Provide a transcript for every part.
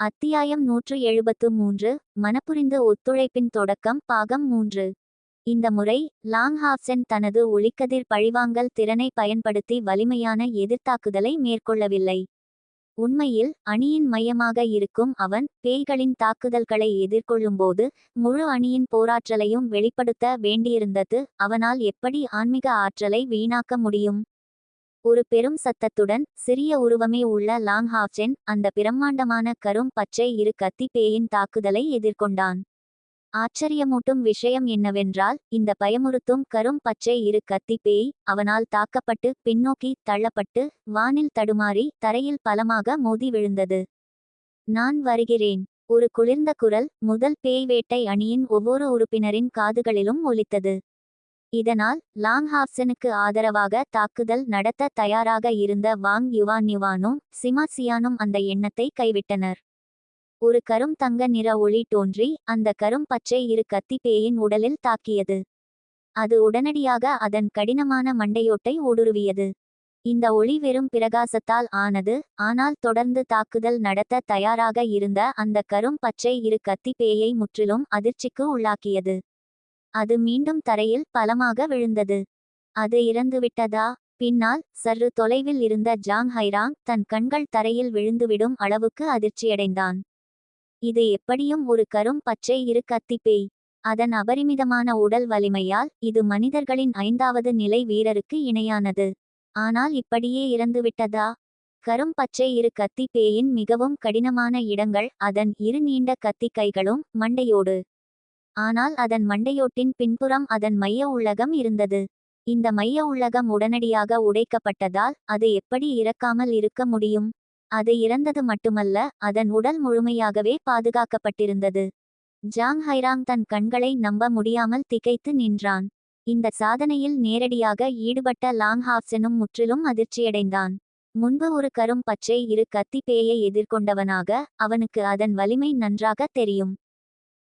அத்தியாயம் நூற்று எழுபத்து மூன்று மனப்புரிந்த ஒத்துழைப்பின் தொடக்கம் பாகம் மூன்று. இந்த முறை லாங்ஹாப்சன் தனது ஒளிக்கதிர் பழிவாங்கல் திறனை பயன்படுத்தி வலிமையான எதிர்த்தாக்குதலை மேற்கொள்ளவில்லை. உண்மையில் அணியின் மையமாக இருக்கும் அவன் பேய்களின் தாக்குதல்களை எதிர்கொள்ளும்போது முழு அணியின் போராற்றலையும் வெளிப்படுத்த வேண்டியிருந்தது அவனால் எப்படி ஆன்மீக ஆற்றலை வீணாக்க முடியும்? ஒரு பெரும் சத்தத்துடன் சிறிய உருவமே உள்ள லாங்ஹாப்சென் அந்த பிரம்மாண்டமான கரும் பச்சை இரு கத்தி பேயின் தாக்குதலை எதிர்கொண்டான். ஆச்சரியமூட்டும் விஷயம் என்னவென்றால் இந்த பயமுறுத்தும் கரும் பச்சை இரு கத்தி பேய் அவனால் தாக்கப்பட்டு பின்னோக்கி தள்ளப்பட்டு வானில் தடுமாறி தரையில் பலமாக மோதி விழுந்தது. நான் வருகிறேன். ஒரு குளிர்ந்த குரல் முதல் பேய் வேட்டை அணியின் ஒவ்வொரு உறுப்பினரின் காதுகளிலும் ஒலித்தது. இதனால் லாங்ஹாப்சனுக்கு ஆதரவாக தாக்குதல் நடத்த தயாராக இருந்த வாங் யுவான் யுவானும் சிமாசியானும் அந்த எண்ணத்தை கைவிட்டனர். ஒரு கரும் தங்க நிற ஒளி தோன்றி அந்த கரும் பச்சை இரு கத்திப்பேயின் உடலில் தாக்கியது. அது உடனடியாக அதன் கடினமான மண்டையோட்டை ஊடுருவியது. இந்த ஒளி வெறும் பிரகாசத்தால் ஆனது ஆனால் தொடர்ந்து தாக்குதல் நடத்த தயாராக இருந்த அந்த கரும் பச்சை இரு கத்திப்பேயை முற்றிலும் அதிர்ச்சிக்கு உள்ளாக்கியது. அது மீண்டும் தரையில் பலமாக விழுந்தது. அது இறந்துவிட்டதா பின்னால் சற்று தொலைவில் இருந்த ஜாங் ஹைராங் தன் கண்கள் தரையில் விழுந்துவிடும் அளவுக்கு அதிர்ச்சியடைந்தான். இது எப்படியும் ஒரு கரும் பச்சை இரு கத்திப்பேய் அதன் அபரிமிதமான உடல் வலிமையால் இது மனிதர்களின் ஐந்தாவது நிலை வீரருக்கு இணையானது. ஆனால் இப்படியே இறந்துவிட்டதா கரும் பச்சை இரு கத்தி பேயின் மிகவும் கடினமான இடங்கள் அதன் இரு நீண்ட கத்தி கைகளும் மண்டையோடு ஆனால் அதன் மண்டையோட்டின் பின்புறம் அதன் மைய உள்ளகம் இருந்தது. இந்த மைய உள்ளகம் உடனடியாக உடைக்கப்பட்டதால் அது எப்படி இறக்காமல் இருக்க முடியும்? அது இறந்தது மட்டுமல்ல அதன் உடல் முழுமையாகவே பாதுகாக்கப்பட்டிருந்தது. ஜாங் ஹைராங் தன் கண்களை நம்ப முடியாமல் திகைத்து நின்றான். இந்த சாதனையில் நேரடியாக ஈடுபட்ட லாங் ஹாப்சனும் முற்றிலும் அதிர்ச்சியடைந்தான். முன்பு ஒரு கரும் பச்சை இரு கத்தி பேயை எதிர்கொண்டவனாக அவனுக்கு அதன் வலிமை நன்றாக தெரியும்.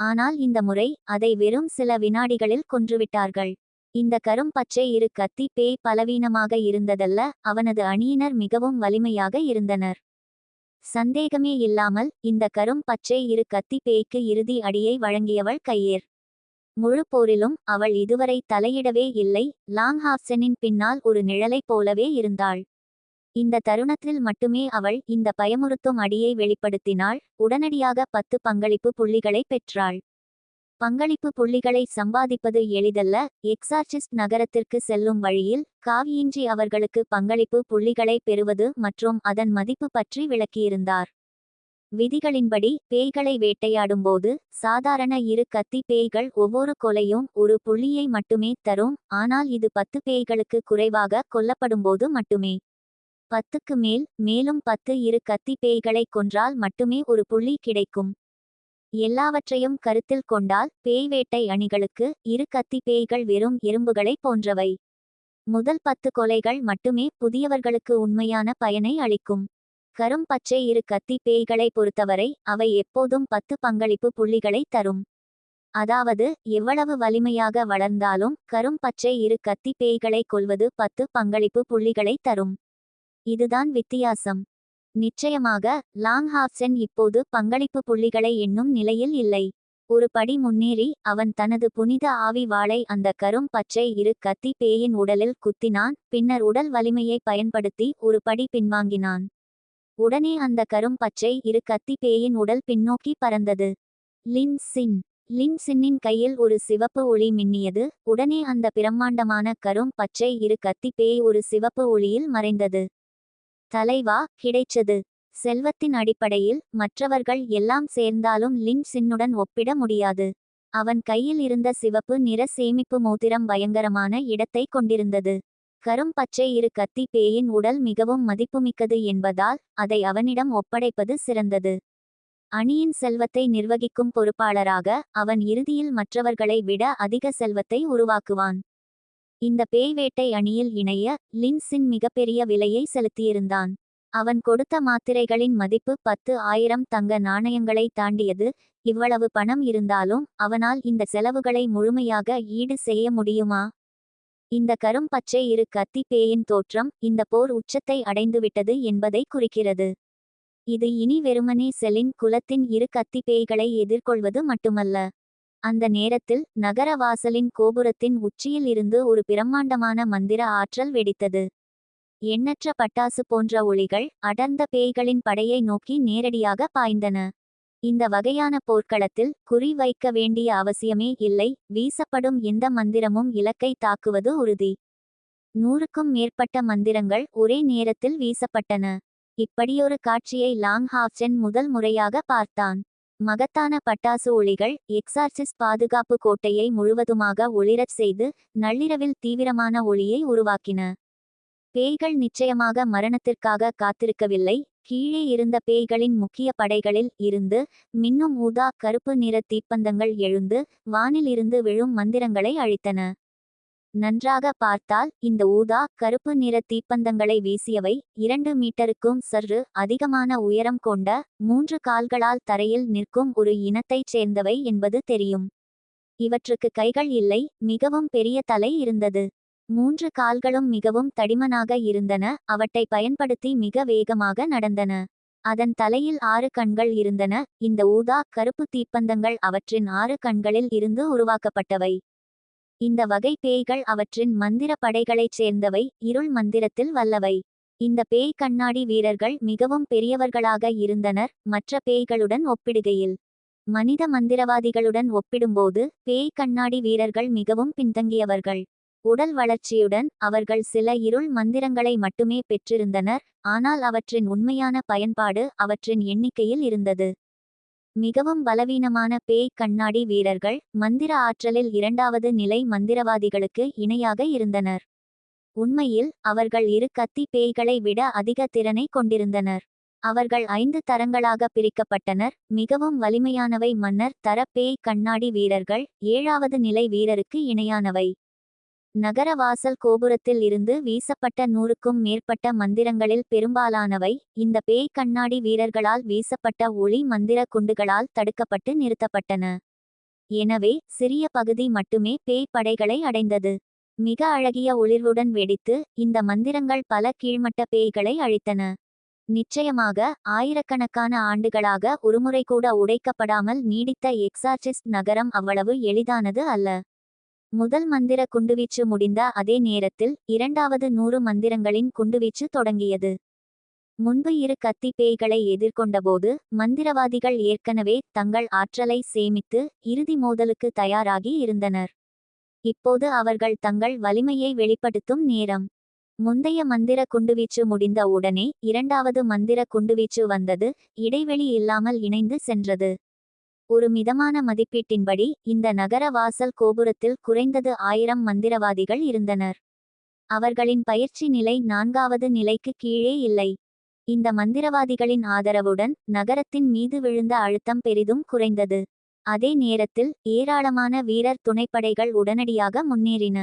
ஆனால் இந்த முறை அதை வெறும் சில வினாடிகளில் கொன்றுவிட்டார்கள். இந்த கரும் பச்சை இரு கத்தி பேய் பலவீனமாக இருந்ததல்ல அவனது அணியினர் மிகவும் வலிமையாக இருந்தனர். சந்தேகமே இல்லாமல் இந்த கரும் பச்சை இரு கத்தி பேய்க்கு இறுதி அடியை வழங்கியவள் கையேர். முழு போரிலும் அவள் இதுவரை தலையிடவே இல்லை லாங்ஹாப்சனின் பின்னால் ஒரு நிழலைப் போலவே இருந்தாள். இந்த தருணத்தில் மட்டுமே அவள் இந்த பயமுறுத்தும் அடியை வெளிப்படுத்தினாள். உடனடியாக பத்து பங்களிப்பு புள்ளிகளை பெற்றாள். பங்களிப்பு புள்ளிகளை சம்பாதிப்பது எளிதல்ல. எக்ஸார்சிஸ்ட் நகரத்திற்கு செல்லும் வழியில் காவியின்றி அவர்களுக்கு பங்களிப்பு புள்ளிகளை பெறுவது மற்றும் அதன் மதிப்பு பற்றி விளக்கியிருந்தார். விதிகளின்படி பேய்களை வேட்டையாடும்போது சாதாரண இரு கத்தி பேய்கள் ஒவ்வொரு கொலையும் ஒரு புள்ளியை மட்டுமே தரும். ஆனால் இது பத்து பேய்களுக்கு குறைவாக கொல்லப்படும்போது மட்டுமே. பத்துக்கு மேல் மேலும் பத்து இரு கத்தி பேய்களை கொன்றால் மட்டுமே ஒரு புள்ளி கிடைக்கும். எல்லாவற்றையும் கருத்தில் கொண்டால் பேய் வேட்டை அணிகளுக்கு இரு கத்தி பேய்கள் வெறும் எறும்புகளை போன்றவை. முதல் பத்து கொலைகள் மட்டுமே புதியவர்களுக்கு உண்மையான பயனை அளிக்கும். கரும் பச்சை இரு கத்தி பேய்களை பொறுத்தவரை அவை எப்போதும் பத்து பங்களிப்பு புள்ளிகளை தரும். அதாவது எவ்வளவு வலிமையாக வளர்ந்தாலும் கரும் பச்சை இரு கத்தி பேய்களை கொள்வது பத்து பங்களிப்பு புள்ளிகளை தரும். இதுதான் வித்தியாசம். நிச்சயமாக லாங் ஹாஃப்சென் இப்போது பங்களிப்பு புள்ளிகளை எண்ணும் நிலையில் இல்லை. ஒரு படி முன்னேறி அவன் தனது புனித ஆவி வாளை அந்த கரும் பச்சை இரு கத்தி பேயின் உடலில் குத்தினான் பின்னர் உடல் வலிமையை பயன்படுத்தி ஒரு படி பின்வாங்கினான். உடனே அந்த கரும் பச்சை இரு கத்தி பேயின் உடல் பின்னோக்கி பறந்தது. லின் சின். லின் சின்னின் கையில் ஒரு சிவப்பு ஒளி மின்னியது உடனே அந்த பிரம்மாண்டமான கரும் பச்சை இரு கத்தி பேய் ஒரு சிவப்பு ஒளியில் மறைந்தது. தலைவா கிடைச்சது. செல்வத்தின் அடிப்படையில் மற்றவர்கள் எல்லாம் சேர்ந்தாலும் லின் சின்னுடன் ஒப்பிட முடியாது. அவன் கையில் இருந்த சிவப்பு நிற சேமிப்பு மோதிரம் பயங்கரமான இடத்தை கொண்டிருந்தது. கரும் பச்சை இரு கத்தி பேயின் உடல் மிகவும் மதிப்புமிக்கது என்பதால் அதை அவனிடம் ஒப்படைப்பது சிறந்தது. அணியின் செல்வத்தை நிர்வகிக்கும் பொறுப்பாளராக அவன் இறுதியில் மற்றவர்களை விட அதிக செல்வத்தை உருவாக்குவான். இந்த பேய் வேட்டை அணியில் இணைய லின்சின் மிகப்பெரிய விலையை செலுத்தியிருந்தான். அவன் கொடுத்த மாத்திரைகளின் மதிப்பு பத்து ஆயிரம் தங்க நாணயங்களை தாண்டியது. இவ்வளவு பணம் இருந்தாலும் அவனால் இந்த செலவுகளை முழுமையாக ஈடு செய்ய முடியுமா? இந்த கரும் பச்சை இரு கத்தி பேயின் தோற்றம் இந்த போர் உச்சத்தை அடைந்துவிட்டது என்பதை குறிக்கிறது. இது இனி வெறுமனே செலின் குலத்தின் இரு கத்தி பேய்களை எதிர்கொள்வது மட்டுமல்ல. அந்த நேரத்தில் நகர வாசலின் கோபுரத்தின் உச்சியில் இருந்து ஒரு பிரம்மாண்டமான மந்திர ஆற்றல் வெடித்தது. எண்ணற்ற பட்டாசு போன்ற ஒளிகள் அடர்ந்த பேய்களின் படையை நோக்கி நேரடியாக பாய்ந்தன. இந்த வகையான போர்க்களத்தில் குறி வைக்க வேண்டிய அவசியமே இல்லை வீசப்படும் எந்த மந்திரமும் இலக்கை தாக்குவது உறுதி. நூறுக்கும் மேற்பட்ட மந்திரங்கள் ஒரே நேரத்தில் வீசப்பட்டன. இப்படியொரு காட்சியை லாங் ஹாப்சென் முதல் முறையாக பார்த்தான். மகத்தான பட்டாசு ஒளிகள் எக்ஸார்சிஸ் பாதுகாப்பு கோட்டையை முழுவதுமாக ஒளிரச் செய்து நள்ளிரவில் தீவிரமான ஒளியை உருவாக்கின. பேய்கள் நிச்சயமாக மரணத்திற்காக காத்திருக்கவில்லை. கீழே இருந்த பேய்களின் முக்கிய படைகளில் இருந்து மின்னும் ஊதா கருப்பு நிற தீப்பந்தங்கள் எழுந்து வானில் இருந்து விழும் மந்திரங்களை அழித்தன. நன்றாக பார்த்தால் இந்த ஊதா கருப்பு நிற தீப்பந்தங்களை வீசியவை இரண்டு மீட்டருக்கும் சற்று அதிகமான உயரம் கொண்ட மூன்று கால்களால் தரையில் நிற்கும் ஒரு இனத்தைச் சேர்ந்தவை என்பது தெரியும். இவற்றுக்கு கைகள் இல்லை மிகவும் பெரிய தலை இருந்தது. மூன்று கால்களும் மிகவும் தடிமனாக இருந்தன அவற்றை பயன்படுத்தி மிக வேகமாக நடந்தன. அதன் தலையில் ஆறு கண்கள் இருந்தன இந்த ஊதா கருப்பு தீப்பந்தங்கள் அவற்றின் ஆறு கண்களில் இருந்து உருவாக்கப்பட்டவை. இந்த வகை பேய்கள் அவற்றின் மந்திர படைகளைச் சேர்ந்தவை இருள் மந்திரத்தில் வல்லவை. இந்த பேய் கண்ணாடி வீரர்கள் மிகவும் பெரியவர்களாக இருந்தனர் மற்ற பேய்களுடன் ஒப்பிடுகையில். மனித மந்திரவாதிகளுடன் ஒப்பிடும்போது பேய் கண்ணாடி வீரர்கள் மிகவும் பின்தங்கியவர்கள். உடல் வளர்ச்சியுடன் அவர்கள் சில இருள் மந்திரங்களை மட்டுமே பெற்றிருந்தனர் ஆனால் அவற்றின் உண்மையான பயன்பாடு அவற்றின் எண்ணிக்கையில் இருந்தது. மிகவும் பலவீனமான பேய் கண்ணாடி வீரர்கள் மந்திர ஆற்றலில் இரண்டாவது நிலை மந்திரவாதிகளுக்கு இணையாக இருந்தனர். உண்மையில் அவர்கள் இரு கத்தி பேய்களை விட அதிக திறனை கொண்டிருந்தனர். அவர்கள் ஐந்து தரங்களாக பிரிக்கப்பட்டனர். மிகவும் வலிமையானவை மன்னர் தர பேய் கண்ணாடி வீரர்கள் ஏழாவது நிலை வீரருக்கு இணையானவை. நகர வாசல் கோபுரத்தில் இருந்து வீசப்பட்ட நூறுக்கும் மேற்பட்ட மந்திரங்களில் பெரும்பாலானவை இந்த பேய் கண்ணாடி வீரர்களால் வீசப்பட்ட ஒளி மந்திர குண்டுகளால் தடுக்கப்பட்டு நிறுத்தப்பட்டன. எனவே சிறிய பகுதி மட்டுமே பேய் படைகளை அடைந்தது. மிக அழகிய ஒளிர்வுடன் வெடித்து இந்த மந்திரங்கள் பல கீழ்மட்ட பேய்களை அழித்தன. நிச்சயமாக ஆயிரக்கணக்கான ஆண்டுகளாக ஒருமுறை கூட உடைக்கப்படாமல் நீடித்த எக்ஸார்சிஸ்ட் நகரம் அவ்வளவு எளிதானது அல்ல. முதல் மந்திர குண்டுவீச்சு முடிந்த அதே நேரத்தில் இரண்டாவது நூறு மந்திரங்களின் குண்டுவீச்சு தொடங்கியது. முன்பு இரு கத்தி பேய்களை எதிர்கொண்டபோது மந்திரவாதிகள் ஏற்கனவே தங்கள் ஆற்றலை சேமித்து இறுதி மோதலுக்கு தயாராகி இருந்தனர். இப்போது அவர்கள் தங்கள் வலிமையை வெளிப்படுத்தும் நேரம். முந்தைய மந்திர குண்டுவீச்சு முடிந்த உடனே இரண்டாவது மந்திர குண்டுவீச்சு வந்தது இடைவெளி இல்லாமல் இணைந்து சென்றது. ஒரு மிதமான மதிப்பீட்டின்படி இந்த நகர வாசல் கோபுரத்தில் குறைந்தது ஆயிரம் மந்திரவாதிகள் இருந்தனர். அவர்களின் பயிற்சி நிலை நான்காவது நிலைக்கு கீழே இல்லை. இந்த மந்திரவாதிகளின் ஆதரவுடன் நகரத்தின் மீது விழுந்த அழுத்தம் பெரிதும் குறைந்தது. அதே நேரத்தில் ஏராளமான வீரர் துணைப்படைகள் உடனடியாக முன்னேறின.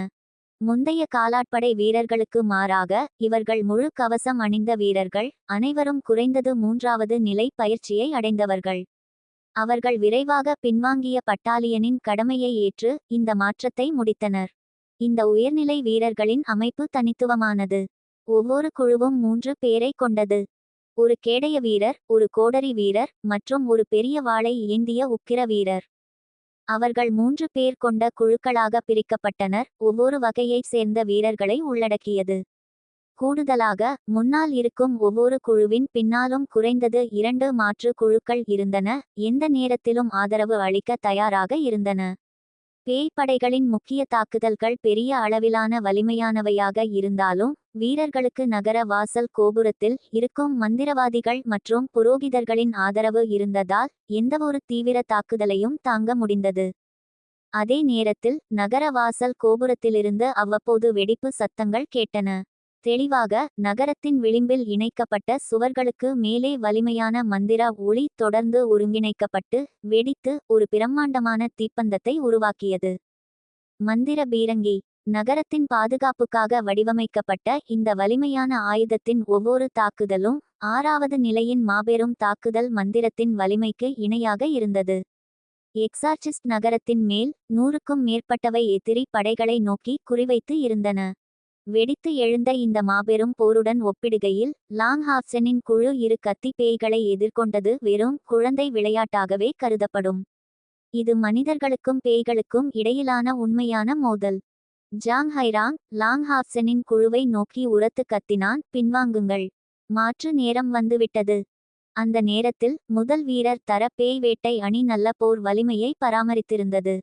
முந்தைய காலாட்படை வீரர்களுக்கு மாறாக இவர்கள் முழு கவசம் அணிந்த வீரர்கள் அனைவரும் குறைந்தது மூன்றாவது நிலை பயிற்சியை அடைந்தவர்கள். அவர்கள் விரைவாக பின்வாங்கிய பட்டாலியனின் கடமையை ஏற்று இந்த மாற்றத்தை முடித்தனர். இந்த உயர்நிலை வீரர்களின் அமைப்பு தனித்துவமானது. ஒவ்வொரு குழுவும் மூன்று பேரை கொண்டது. ஒரு கேடய வீரர் ஒரு கோடரி வீரர் மற்றும் ஒரு பெரிய வாளை ஏந்திய உக்கிர வீரர். அவர்கள் மூன்று பேர் கொண்ட குழுக்களாக பிரிக்கப்பட்டனர். ஒவ்வொரு வகையைச் சேர்ந்த வீரர்களை உள்ளடக்கியது. கூடுதலாக முன்னால் இருக்கும் ஒவ்வொரு குழுவின் பின்னாலும் குறைந்தது இரண்டு மாற்று குழுக்கள் இருந்தன எந்த நேரத்திலும் ஆதரவு அளிக்க தயாராக இருந்தன. பேய்ப்படைகளின் முக்கிய தாக்குதல்கள் பெரிய அளவிலான வலிமையானவையாக இருந்தாலும் வீரர்களுக்கு நகர வாசல் கோபுரத்தில் இருக்கும் மந்திரவாதிகள் மற்றும் புரோகிதர்களின் ஆதரவு இருந்ததால் எந்தவொரு தீவிர தாக்குதலையும் தாங்க முடிந்தது. அதே நேரத்தில் நகர வாசல் கோபுரத்திலிருந்து அவ்வப்போது வெடிப்பு சத்தங்கள் கேட்டன. தெளிவாக நகரத்தின் விளிம்பில் இணைக்கப்பட்ட சுவர்களுக்கு மேலே வலிமையான மந்திர ஒளி தொடர்ந்து ஒருங்கிணைக்கப்பட்டு வெடித்து ஒரு பிரம்மாண்டமான தீப்பந்தத்தை உருவாக்கியது. மந்திர பீரங்கி நகரத்தின் பாதுகாப்புக்காக வடிவமைக்கப்பட்ட இந்த வலிமையான ஆயுதத்தின் ஒவ்வொரு தாக்குதலும் ஆறாவது நிலையின் மாபெரும் தாக்குதல் மந்திரத்தின் வலிமைக்கு இணையாக இருந்தது. எக்ஸார்சிஸ்ட் நகரத்தின் மேல் நூறுக்கும் மேற்பட்டவை எதிரி படைகளை நோக்கி குறிவைத்து இருந்தன. வெடித்து எழுந்த இந்த மாபெரும் போருடன் ஒப்பிடுகையில் லாங்ஹாப்சனின் குழு இரு கத்தி பேய்களை எதிர்கொண்டது வெறும் குழந்தை விளையாட்டாகவே கருதப்படும். இது மனிதர்களுக்கும் பேய்களுக்கும் இடையிலான உண்மையான மோதல். ஜாங் ஹைராங் லாங்ஹாப்சனின் குழுவை நோக்கி உரத்து கத்தினான் பின்வாங்குங்கள். மாற்று நேரம் வந்துவிட்டது. அந்த நேரத்தில் முதல் வீரர் தர பேய் வேட்டை அணி நல்ல போர் வலிமையை பராமரித்திருந்தது.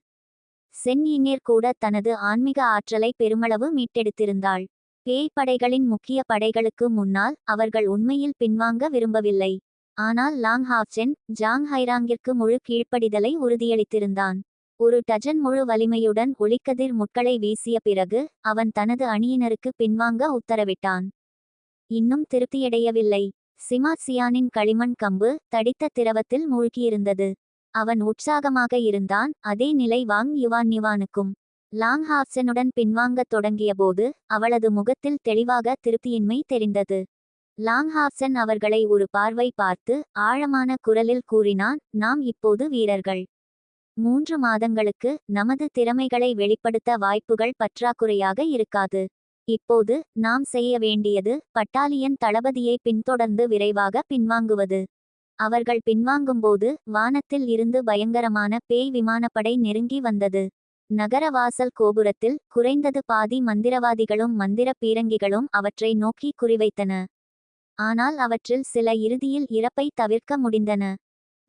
சென் கூட தனது ஆன்மீக ஆற்றலை பெருமளவு மீட்டெடுத்திருந்தாள். பேய் படைகளின் முக்கிய படைகளுக்கு முன்னால் அவர்கள் உண்மையில் பின்வாங்க விரும்பவில்லை. ஆனால் லாங் ஹாப்சென் ஜாங் ஹைராங்கிற்கு முழு கீழ்ப்படிதலை உறுதியளித்திருந்தான். ஒரு டஜன் முழு வலிமையுடன் ஒளிக்கதிர் முட்களை வீசிய பிறகு அவன் தனது அணியினருக்கு பின்வாங்க உத்தரவிட்டான். இன்னும் திருப்தியடையவில்லை. சிமாசியானின் களிமண் கம்பு தடித்த திரவத்தில் மூழ்கியிருந்தது. அவன் உற்சாகமாக இருந்தான். அதே நிலை வாங் யுவான் யுவானுக்கும் லாங் ஹாப்சனுடன் பின்வாங்கத் தொடங்கியபோது அவளது முகத்தில் தெளிவாக திருப்தியின்மை தெரிந்தது. லாங் ஹாப்சன் அவர்களை ஒரு பார்வை பார்த்து ஆழமான குரலில் கூறினான் நாம் இப்போது வீரர்கள். மூன்று மாதங்களுக்கு நமது திறமைகளை வெளிப்படுத்த வாய்ப்புகள் பற்றாக்குறையாக இருக்காது. இப்போது நாம் செய்ய வேண்டியது பட்டாலியன் தளபதியை பின்தொடர்ந்து விரைவாக பின்வாங்குவது. அவர்கள் பின்வாங்கும்போது வானத்தில் இருந்து பயங்கரமான பேய் விமானப்படை நெருங்கி வந்தது. நகர வாசல் கோபுரத்தில் குறைந்தது பாதி மந்திரவாதிகளும் மந்திர பீரங்கிகளும் அவற்றை நோக்கி குறிவைத்தன. ஆனால் அவற்றில் சில இறுதியில் இறப்பை தவிர்க்க முடிந்தன.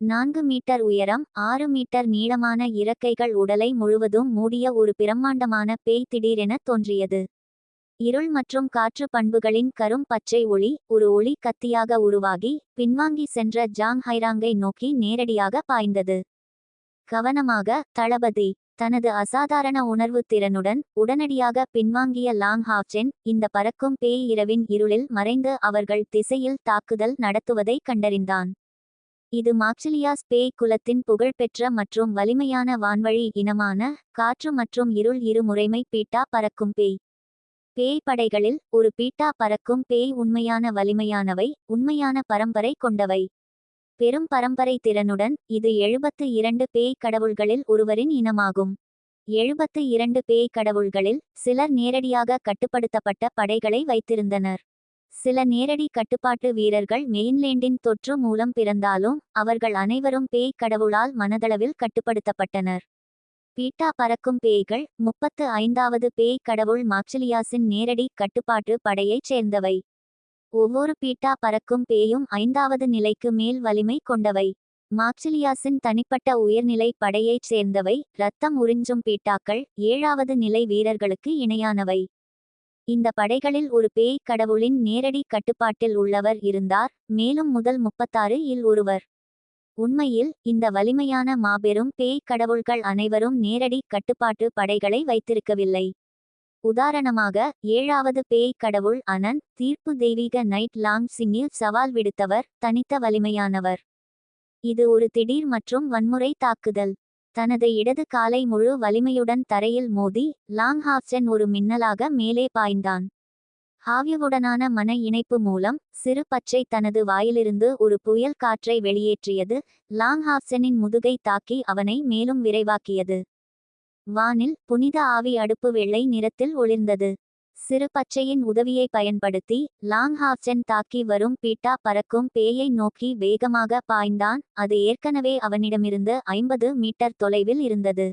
நான்கு மீட்டர் உயரம் ஆறு மீட்டர் நீளமான இறக்கைகள் உடலை முழுவதும் மூடிய ஒரு பிரம்மாண்டமான பேய் திடீரென தோன்றியது. இருள் மற்றும் காற்று பண்புகளின் கரும் பச்சை ஒளி ஒரு ஒளி கத்தியாக உருவாகி பின்வாங்கி சென்ற ஜாங் ஹைராங்கை நோக்கி நேரடியாக பாய்ந்தது. கவனமாக தளபதி தனது அசாதாரண உணர்வு திறனுடன் உடனடியாக பின்வாங்கிய லாங் ஹாஃப்சென் இந்த பறக்கும் பேய் இரவின் இருளில் மறைந்து அவர்கள் திசையில் தாக்குதல் நடத்துவதை கண்டறிந்தான். இது மாக்சிலியாஸ் பேய் குலத்தின் புகழ்பெற்ற மற்றும் வலிமையான வான்வழி இனமான காற்று மற்றும் இருள் இரு முறைமை பீட்டா பறக்கும் பேய். பேய் படைகளில் ஒரு பீட்டா பறக்கும் பேய் உண்மையான வலிமையானவை உண்மையான பரம்பரை கொண்டவை. பெரும் பரம்பரை திறனுடன் இது எழுபத்து இரண்டு பேய் கடவுள்களில் ஒருவரின் இனமாகும். எழுபத்து இரண்டு பேய் கடவுள்களில் சிலர் நேரடியாக கட்டுப்படுத்தப்பட்ட படைகளை வைத்திருந்தனர். சில நேரடி கட்டுப்பாட்டு வீரர்கள் மெயின்லேண்டின் தொற்று மூலம் பிறந்தாலும் அவர்கள் அனைவரும் பேய் கடவுளால் மனதளவில் கட்டுப்படுத்தப்பட்டனர். பீட்டா பறக்கும் பேய்கள் முப்பத்து ஐந்தாவது பேய் கடவுள் மாக்சிலியாஸின் நேரடி கட்டுப்பாட்டு படையைச் சேர்ந்தவை. ஒவ்வொரு பீட்டா பறக்கும் பேயும் ஐந்தாவது நிலைக்கு மேல் வலிமை கொண்டவை. மாக்சிலியாஸின் தனிப்பட்ட உயர்நிலை படையைச் சேர்ந்தவை. இரத்தம் உறிஞ்சும் பீட்டாக்கள் ஏழாவது நிலை வீரர்களுக்கு இணையானவை. இந்த படைகளில் ஒரு பேய் கடவுளின் நேரடி கட்டுப்பாட்டில் உள்ளவர் இருந்தார். மேலும் முதல் முப்பத்தாறு இல் ஒருவர். உண்மையில் இந்த வலிமையான மாபெரும் பேய் கடவுள்கள் அனைவரும் நேரடி கட்டுப்பாட்டு படைகளை வைத்திருக்கவில்லை. உதாரணமாக ஏழாவது பேய் கடவுள் அனன் தீர்ப்பு தெய்வீக நைட் லாங் சிங்கில் சவால் விடுத்தவர் தனித்த வலிமையானவர். இது ஒரு திடீர் மற்றும் வன்முறை தாக்குதல். தனது இடது காலை முழு வலிமையுடன் தரையில் மோதி லாங் ஹாப்சன் ஒரு மின்னலாக மேலே பாய்ந்தான். ஹாவ்யவுடனான மன இணைப்பு மூலம் சிறு பச்சை தனது வாயிலிருந்து ஒரு புயல் காற்றை வெளியேற்றியது. லாங்ஹாப்சனின் முதுகை தாக்கி அவனை மேலும் விரைவாக்கியது. வானில் புனித ஆவி அடுப்பு வெள்ளை நிறத்தில் ஒளிர்ந்தது. சிறு பச்சையின் உதவியை பயன்படுத்தி லாங்ஹாப்சன் தாக்கி வரும் பீட்டா பறக்கும் பேயை நோக்கி வேகமாக பாய்ந்தான். அது ஏற்கனவே அவனிடமிருந்து ஐம்பது மீட்டர் தொலைவில் இருந்தது.